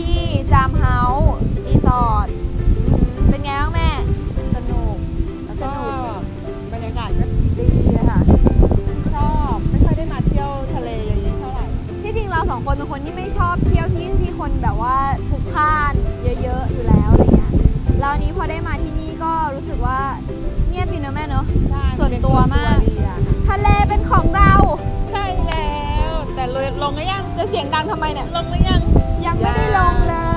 ที่จามเฮาส์รีสอร์ทเป็นไงบ้างแม่ สนุก แล้กบรรยากาศก็ดีค่ะ ชอบ ไม่ค่อยได้มาเที่ยวทะเลเยอะๆเท่าไหร่ ที่จริงเราสองคนเป็นคนที่ไม่ชอบเที่ยวที่ที่คนแบบว่าทุกข้านเยอะๆอยู่แล้วอะไรเงี้ยแล้วนนี้พอได้มาที่นี่ก็รู้สึกว่าเงียบดีเนอะแม่เนอะ ส่วนตัวมาก ทะเลเป็นของเราางทำไมเนี่ย ลงหรือยัง ยังไม่ได้ลงเลย